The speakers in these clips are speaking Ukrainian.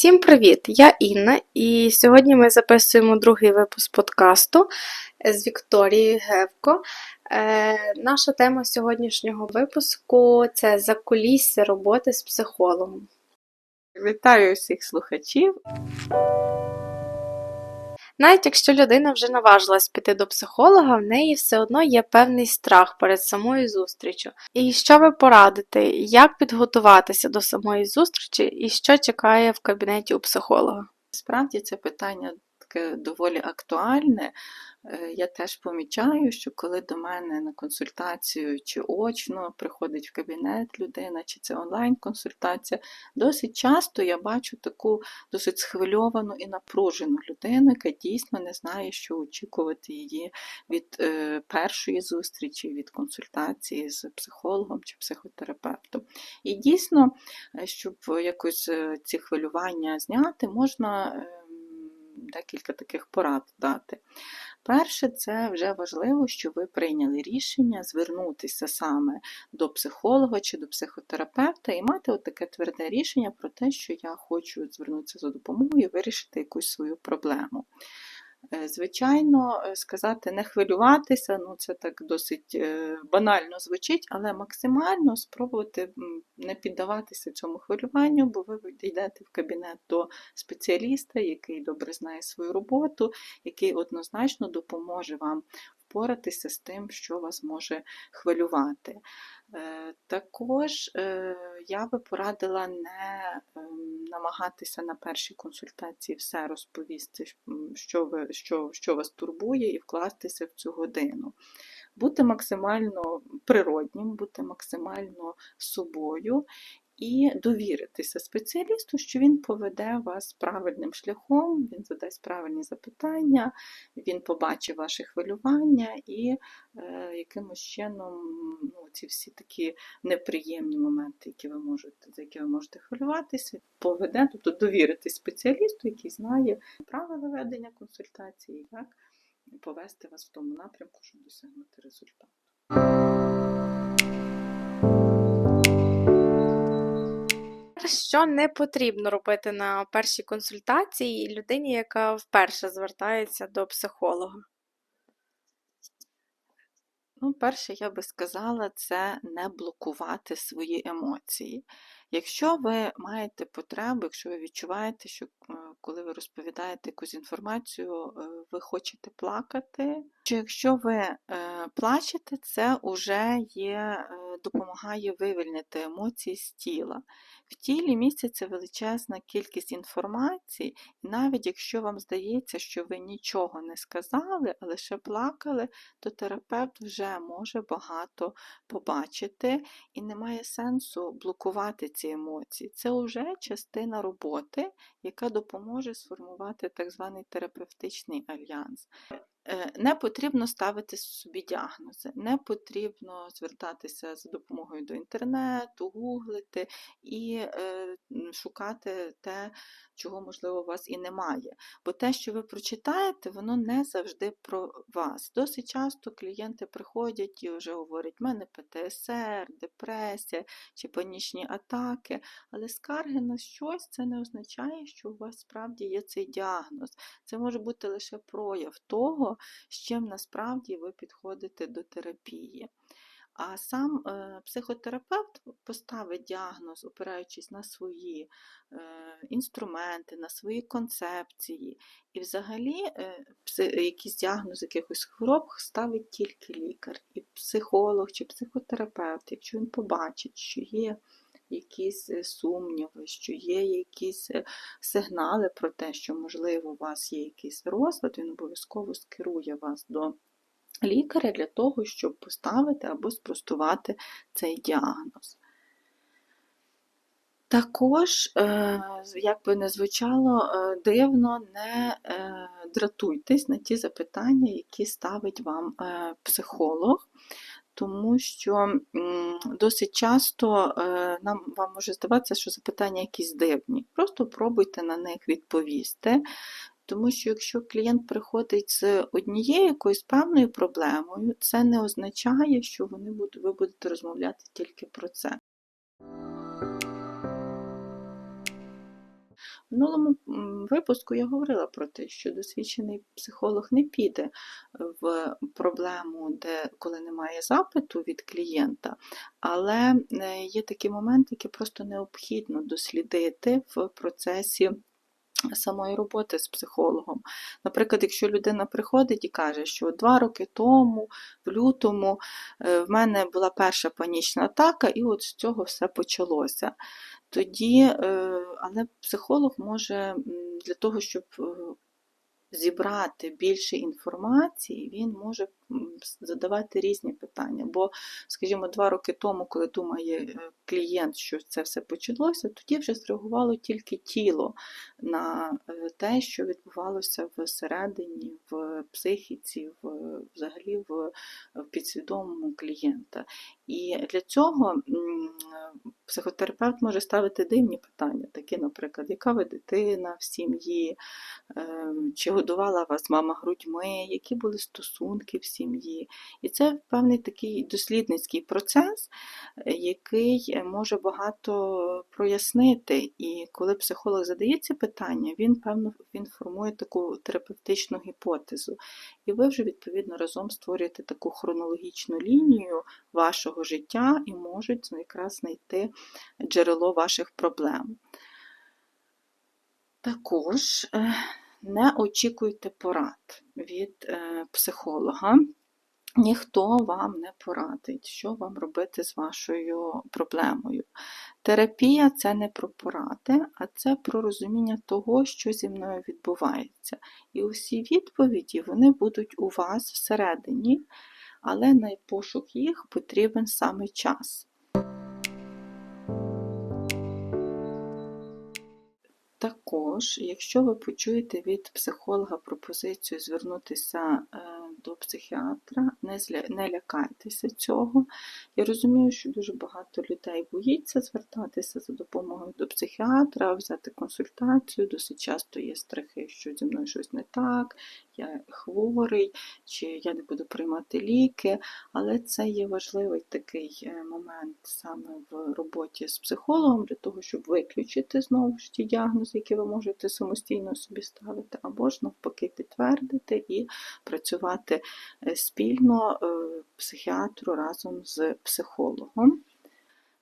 Всім привіт! Я Інна, і сьогодні ми записуємо другий випуск подкасту з Вікторією Гевко. Е, наша тема сьогоднішнього випуску це закулісся роботи з психологом. Вітаю всіх слухачів. Навіть якщо людина вже наважилась піти до психолога, в неї все одно є певний страх перед самою зустрічю. І що ви порадите, як підготуватися до самої зустрічі і що чекає в кабінеті у психолога? Справді це питання таке доволі актуальне. Е, Я теж помічаю, що коли до мене на консультацію чи очно приходить в кабінет людина, чи це онлайн-консультація, досить часто я бачу таку досить схвильовану і напружену людину, яка дійсно не знає, що очікувати її від е, першої зустрічі, від консультації з психологом чи психотерапевтом. І дійсно, е, щоб якось ці хвилювання зняти, можна. Декілька таких порад дати. Перше, це вже важливо, що ви прийняли рішення звернутися саме до психолога чи до психотерапевта і мати таке тверде рішення про те, що я хочу звернутися за допомогою і вирішити якусь свою проблему. Е, Звичайно, е, сказати не хвилюватися, ну це так досить е, банально звучить, але максимально спробувати не піддаватися цьому хвилюванню, бо ви йдете в кабінет до спеціаліста, який добре знає свою роботу, який однозначно допоможе вам впоратися з тим, що вас може хвилювати. Е, Також е, я би порадила не ем, намагатися на першій консультації все розповісти, що, ви, що, що вас турбує, і вкластися в цю годину. Бути максимально природнім, бути максимально собою і довіритися спеціалісту, що він поведе вас правильним шляхом, він задасть правильні запитання, він побачить ваше хвилювання і е, якимось чином ну, ці всі такі неприємні моменти, які ви можете, за які ви можете хвилюватися, поведе, тобто довіритись спеціалісту, який знає правила ведення консультації, як повести вас в тому напрямку, щоб досягнути результату. Що не потрібно робити на першій консультації людині, яка вперше звертається до психолога? Ну, перше, я би сказала, це не блокувати свої емоції. Якщо ви маєте потребу, якщо ви відчуваєте, що е, коли ви розповідаєте якусь інформацію, е, ви хочете плакати, чи якщо ви е, плачете, це вже є, е, допомагає вивільнити емоції з тіла. В тілі міститься величезна кількість інформації, і навіть якщо вам здається, що ви нічого не сказали, а лише плакали, то терапевт вже може багато побачити і немає сенсу блокувати ці емоції. Це вже частина роботи, яка допоможе сформувати так званий терапевтичний альянс. Е, Не потрібно ставити собі діагнози, не потрібно звертатися за допомогою до інтернету, гуглити і е, шукати те, чого, можливо, у вас і немає. Бо те, що ви прочитаєте, воно не завжди про вас. Досить часто клієнти приходять і вже говорять, в мене ПТСР, депресія чи панічні атаки, але скарги на щось це не означає, що у вас справді є цей діагноз. Це може бути лише прояв того, з чим насправді ви підходите до терапії. А сам е, психотерапевт поставить діагноз, опираючись на свої е, інструменти, на свої концепції. І взагалі е, якийсь діагноз якихось хвороб ставить тільки лікар. І психолог чи психотерапевт, якщо він побачить, що є якісь е, сумніви, що є якісь е, сигнали про те, що, можливо, у вас є якийсь розлад, він обов'язково скерує вас до лікаря для того, щоб поставити або спростувати цей діагноз. Також, е, як би не звучало дивно, не дратуйтесь на ті запитання, які ставить вам психолог, тому що досить часто е, нам вам може здаватися, що запитання якісь дивні. Просто пробуйте на них відповісти. Тому що якщо клієнт приходить з однією якоюсь певною проблемою, це не означає, що вони будуть, ви будете розмовляти тільки про це. Минулому випуску я говорила про те, що досвідчений психолог не піде в проблему, де коли немає запиту від клієнта, але е, є такі моменти, які просто необхідно дослідити в процесі. Самої роботи з психологом. Наприклад, якщо людина приходить і каже, що два роки тому, в лютому, е, в мене була перша панічна атака, і от з цього все почалося. Тоді, е, але психолог може для того, щоб е, зібрати більше інформації, він може задавати різні питання. Бо, скажімо, два роки тому, коли думає е, клієнт, що це все почалося, тоді вже зреагувало тільки тіло на е, те, що відбувалося всередині, в психіці, в, взагалі в, в підсвідомому клієнта. І для цього психотерапевт може ставити дивні питання, такі, наприклад, яка ви дитина в сім'ї, е, чи годувала вас мама грудьми, які були стосунки в сім'ї. І це певний такий дослідницький процес, е, який е, може багато прояснити. І коли психолог задає ці питання, він певно він формує таку терапевтичну гіпотезу. І ви вже відповідно разом створюєте таку хронологічну лінію вашого життя і можуть якраз знайти джерело ваших проблем. Також е, не очікуйте порад від е, психолога. Ніхто вам не порадить, що вам робити з вашою проблемою. Терапія це не про поради, а це про розуміння того, що зі мною відбувається. І усі відповіді вони будуть у вас всередині, але на пошук їх потрібен саме час. Також, якщо ви почуєте від психолога пропозицію звернутися е, до психіатра, не, лякайтеся цього. Я розумію, що дуже багато людей боїться звертатися за допомогою до психіатра, взяти консультацію. Досить часто є страхи, що зі мною щось не так, я хворий, чи я не буду приймати ліки. Але це є важливий такий е, момент саме в роботі з психологом, для того, щоб виключити знову ж ті діагнози, які ви можете самостійно собі ставити, або ж навпаки підтвердити і працювати е, спільно е, психіатру разом з психологом.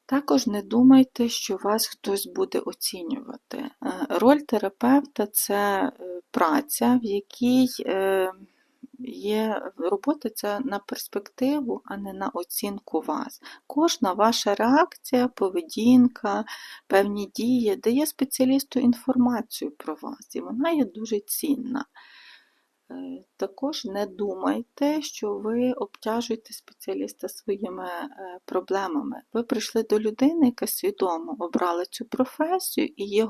Також не думайте, що вас хтось буде оцінювати. Е, Роль терапевта це е, праця, в якій е, є робота це на перспективу, а не на оцінку вас. Кожна ваша реакція, поведінка, певні дії дає спеціалісту інформацію про вас, і вона є дуже цінна. Е, Також не думайте, що ви обтяжуєте спеціаліста своїми е, проблемами. Ви прийшли до людини, яка свідомо обрала цю професію і є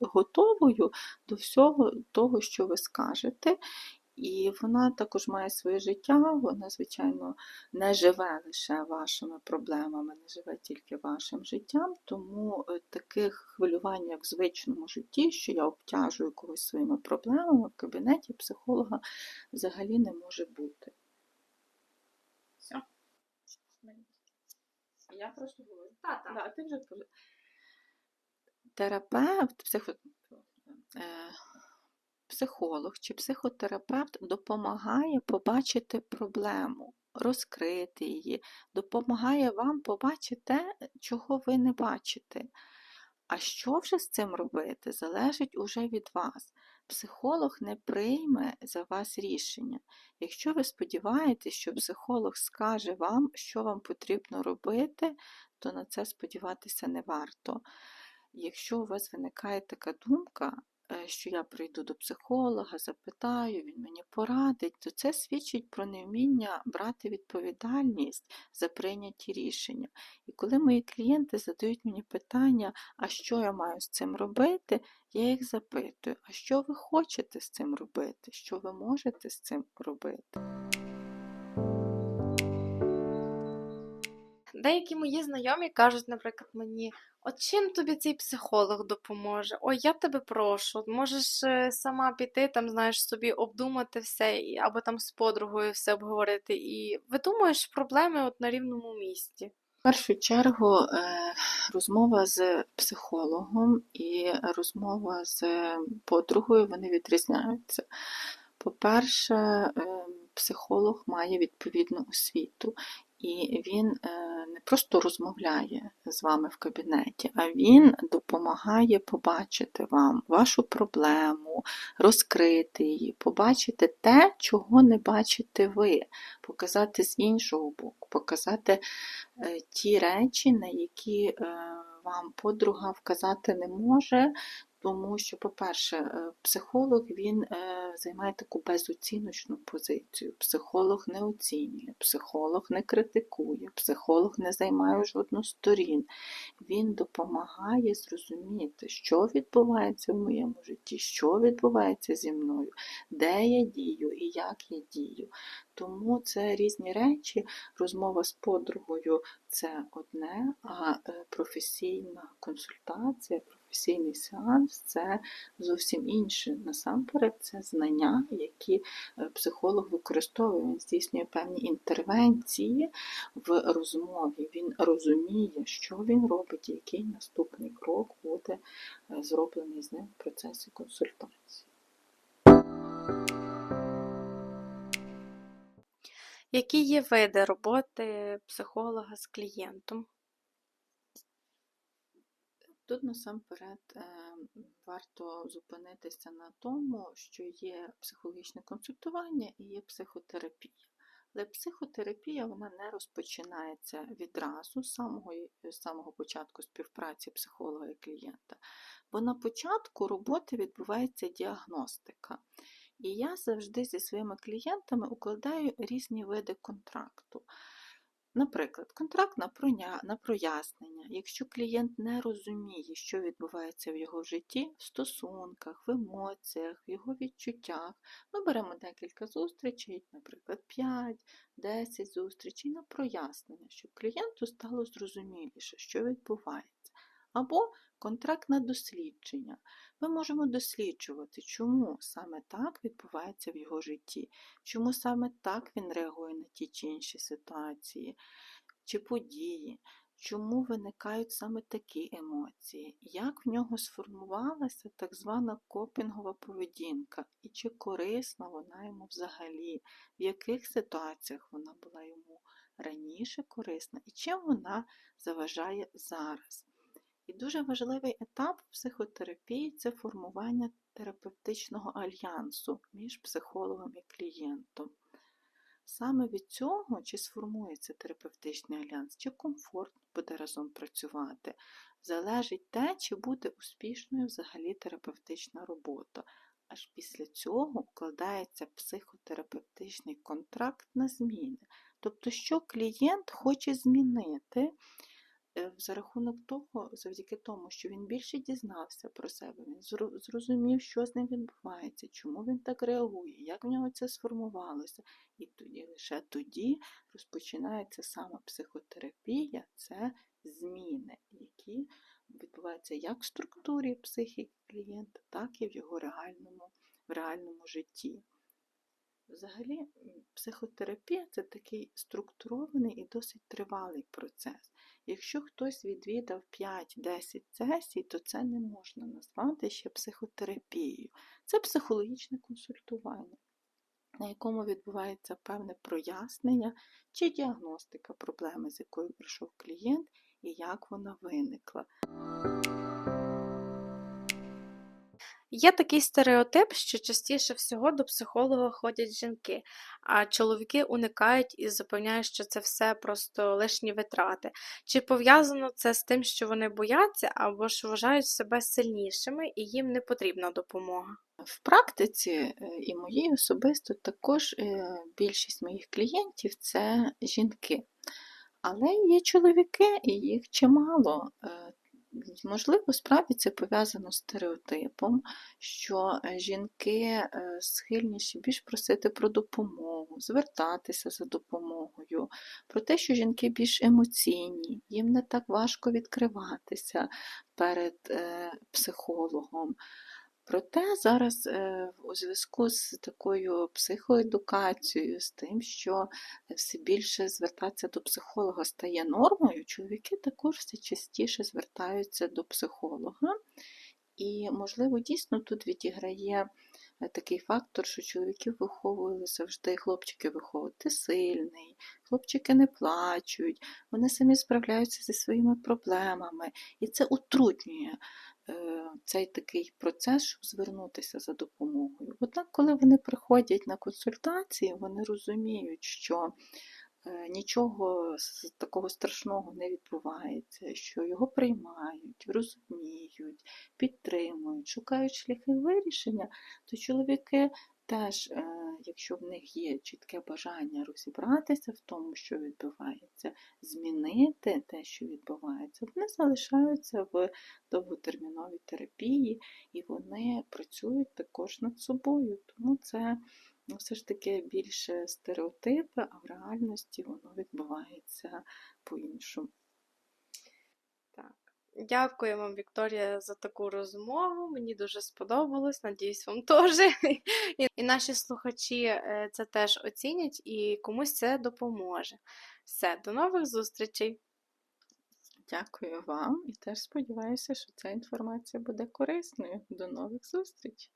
готовою до всього того, що ви скажете. І вона також має своє життя, вона, звичайно, не живе лише вашими проблемами, не живе тільки вашим життям, тому е, таких хвилювань, як в звичному житті, що я обтяжую когось своїми проблемами в кабінеті психолога взагалі не може бути. Все. Я просто говорю. Та-та. Да, ти вже. Терапевт, психо... психолог чи психотерапевт допомагає побачити проблему, розкрити її, допомагає вам побачити те, чого ви не бачите. А що вже з цим робити, залежить уже від вас. Психолог не прийме за вас рішення. Якщо ви сподіваєтесь, що психолог скаже вам, що вам потрібно робити, то на це сподіватися не варто. Якщо у вас виникає така думка, що я прийду до психолога, запитаю, він мені порадить, то це свідчить про невміння брати відповідальність за прийняті рішення. І коли мої клієнти задають мені питання, а що я маю з цим робити, я їх запитую, а що ви хочете з цим робити, що ви можете з цим робити. Деякі мої знайомі кажуть, наприклад, мені, от чим тобі цей психолог допоможе? Ой, я тебе прошу, можеш е, сама піти, там, знаєш, собі обдумати все, або там з подругою все обговорити, і видумуєш проблеми от на рівному місці. В першу чергу е, розмова з психологом і розмова з подругою вони відрізняються. По-перше, е, психолог має відповідну освіту, і він е, не просто розмовляє з вами в кабінеті, а він допомагає побачити вам вашу проблему, розкрити її, побачити те, чого не бачите ви, показати з іншого боку, показати е, ті речі, на які е, вам подруга вказати не може. Тому що, по-перше, е, психолог він е, займає таку безоціночну позицію. Психолог не оцінює, психолог не критикує, психолог не займає жодну сторін. Він допомагає зрозуміти, що відбувається в моєму житті, що відбувається зі мною, де я дію і як я дію. Тому це різні речі. Розмова з подругою це одне, а е, професійна консультація, професійний сеанс це зовсім інше. Насамперед, це знання, які е, психолог використовує. Він здійснює певні інтервенції в розмові. Він розуміє, що він робить, і який наступний крок буде е, зроблений з ним в процесі консультації. Які є види роботи психолога з клієнтом? Тут насамперед е, варто зупинитися на тому, що є психологічне консультування і є психотерапія. Але психотерапія вона не розпочинається відразу з самого, з самого початку співпраці психолога і клієнта, бо на початку роботи відбувається діагностика. І я завжди зі своїми клієнтами укладаю різні види контракту. Наприклад, контракт на прояснення. Якщо клієнт не розуміє, що відбувається в його житті, в стосунках, в емоціях, в його відчуттях, ми беремо декілька зустрічей, наприклад, 5-10 зустрічей на прояснення, щоб клієнту стало зрозуміліше, що відбувається. Або контракт на дослідження. Ми можемо досліджувати, чому саме так відбувається в його житті, чому саме так він реагує на ті чи інші ситуації чи події, чому виникають саме такі емоції, як в нього сформувалася так звана копінгова поведінка, і чи корисна вона йому взагалі, в яких ситуаціях вона була йому раніше корисна і чим вона заважає зараз. І дуже важливий етап психотерапії це формування терапевтичного альянсу між психологом і клієнтом. Саме від цього, чи сформується терапевтичний альянс, чи комфортно буде разом працювати, залежить те, чи буде успішною взагалі терапевтична робота. Аж після цього укладається психотерапевтичний контракт на зміни. Тобто, що клієнт хоче змінити за рахунок того, завдяки тому, що він більше дізнався про себе, він зрозумів, що з ним відбувається, чому він так реагує, як в нього це сформувалося. І тоді лише тоді розпочинається саме психотерапія, це зміни, які відбуваються як в структурі психіки клієнта, так і в його реальному, в реальному житті. Взагалі, психотерапія це такий структурований і досить тривалий процес. Якщо хтось відвідав 5-10 сесій, то це не можна назвати ще психотерапією. Це психологічне консультування, на якому відбувається певне прояснення чи діагностика проблеми, з якою прийшов клієнт, і як вона виникла. Є такий стереотип, що частіше всього до психолога ходять жінки, а чоловіки уникають і запевняють, що це все просто лишні витрати. Чи пов'язано це з тим, що вони бояться або ж вважають себе сильнішими і їм не потрібна допомога? В практиці е, і моїй особисто також е, більшість моїх клієнтів це жінки. Але є чоловіки, і їх чимало. Можливо, справді це пов'язано з стереотипом, що е, жінки е, схильніші більш просити про допомогу, звертатися за допомогою, про те, що жінки більш емоційні, їм не так важко відкриватися перед е, психологом. Проте зараз е, у зв'язку з такою психоедукацією, з тим, що все більше звертатися до психолога стає нормою, чоловіки також все частіше звертаються до психолога. І, можливо, дійсно тут відіграє е, такий фактор, що чоловіків виховували завжди, хлопчики виховувати сильний, хлопчики не плачуть, вони самі справляються зі своїми проблемами. І це утруднює цей такий процес, щоб звернутися за допомогою. Однак, коли вони приходять на консультації, вони розуміють, що е, нічого такого страшного не відбувається, що його приймають, розуміють, підтримують, шукають шляхи вирішення, то чоловіки теж, е, якщо в них є чітке бажання розібратися в тому, що відбувається, змінити те, що відбувається, вони залишаються в довготерміновій терапії і вони працюють також над собою. Тому це ну, все ж таки більше стереотипи, а в реальності воно відбувається по-іншому. Так. Дякую вам, Вікторія, за таку розмову. Мені дуже сподобалось. Надіюсь, вам теж. І, наші слухачі е, це теж оцінять і комусь це допоможе. Все, до нових зустрічей! Дякую вам і теж сподіваюся, що ця інформація буде корисною. До нових зустрічей!